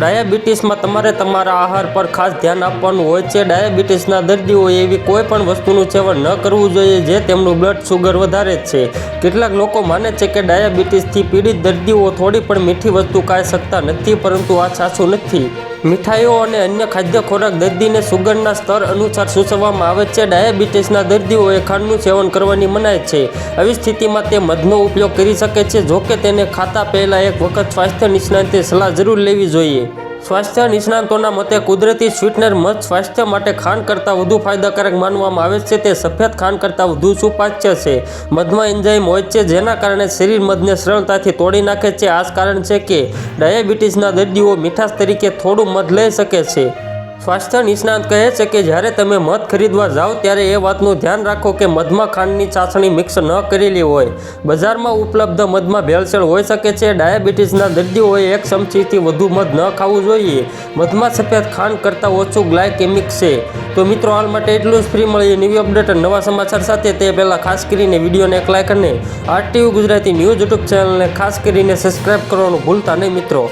ડાયાબિટીસમાં તમારે તમારા આહાર પર ખાસ ધ્યાન આપવાનું હોય છે. ડાયાબિટીસના દર્દીઓએ એવી કોઈ પણ વસ્તુનું સેવન ન કરવું જોઈએ જે તેમનું બ્લડ શુગર વધારે છે. કેટલાક લોકો માને છે કે ડાયાબિટીસથી પીડિત દર્દીઓ થોડી પણ મીઠી વસ્તુ ખાઈ શકતા નથી, પરંતુ આ સાચું નથી. મીઠાઈઓ અને અન્ય ખાદ્ય ખોરાક દર્દીને સુગરના સ્તર અનુસાર સૂચવવામાં આવે છે. ડાયાબિટીસના દર્દીઓએ ખાંડનું સેવન કરવાની મનાય છે. આવી સ્થિતિમાં તે મધનો ઉપયોગ કરી શકે છે. જોકે તેને ખાતા પહેલાં એક વખત સ્વાસ્થ્ય નિષ્ણાંતે સલાહ જરૂર લેવી જોઈએ. સ્વાસ્થ્ય નિષ્ણાંતોના મતે કુદરતી સ્વીટનર મધ સ્વાસ્થ્ય માટે ખાંડ કરતાં વધુ ફાયદાકારક માનવામાં આવે છે. તે સફેદ ખાંડ કરતાં વધુ સુપાચ્ય છે. મધમાં એન્ઝાઇમ હોય છે, જેના કારણે શરીર મધને સરળતાથી તોડી નાખે છે. આ જ કારણ છે કે ડાયાબિટીસના દર્દીઓ મીઠાશ તરીકે થોડું મધ લઈ શકે છે. સ્વાસ્થ્ય નિષ્ણાંત કહે છે કે જ્યારે તમે મધ ખરીદવા જાઓ ત્યારે એ વાતનું ધ્યાન રાખો કે મધમાં ખાંડની ચાસણી મિક્સ ન કરેલી હોય. બજારમાં ઉપલબ્ધ મધમાં ભેળસેળ હોઈ શકે છે. ડાયાબિટીસના દર્દીઓએ એક ચમચીથી વધુ મધ ન ખાવું જોઈએ. મધમાં સફેદ ખાંડ કરતાં ઓછું ગ્લાયકેમિક છે. તો મિત્રો, હાલ માટે એટલું જ. ફ્રી મળીએ ન્યૂ અપડેટ નવા સમાચાર સાથે. તે પહેલાં ખાસ કરીને વિડીયોને એક લાઇક અને આરટીયુ ગુજરાતી ન્યૂઝ યુટ્યુબ ચેનલને ખાસ કરીને સબસ્ક્રાઈબ કરવાનું ભૂલતા નહીં મિત્રો.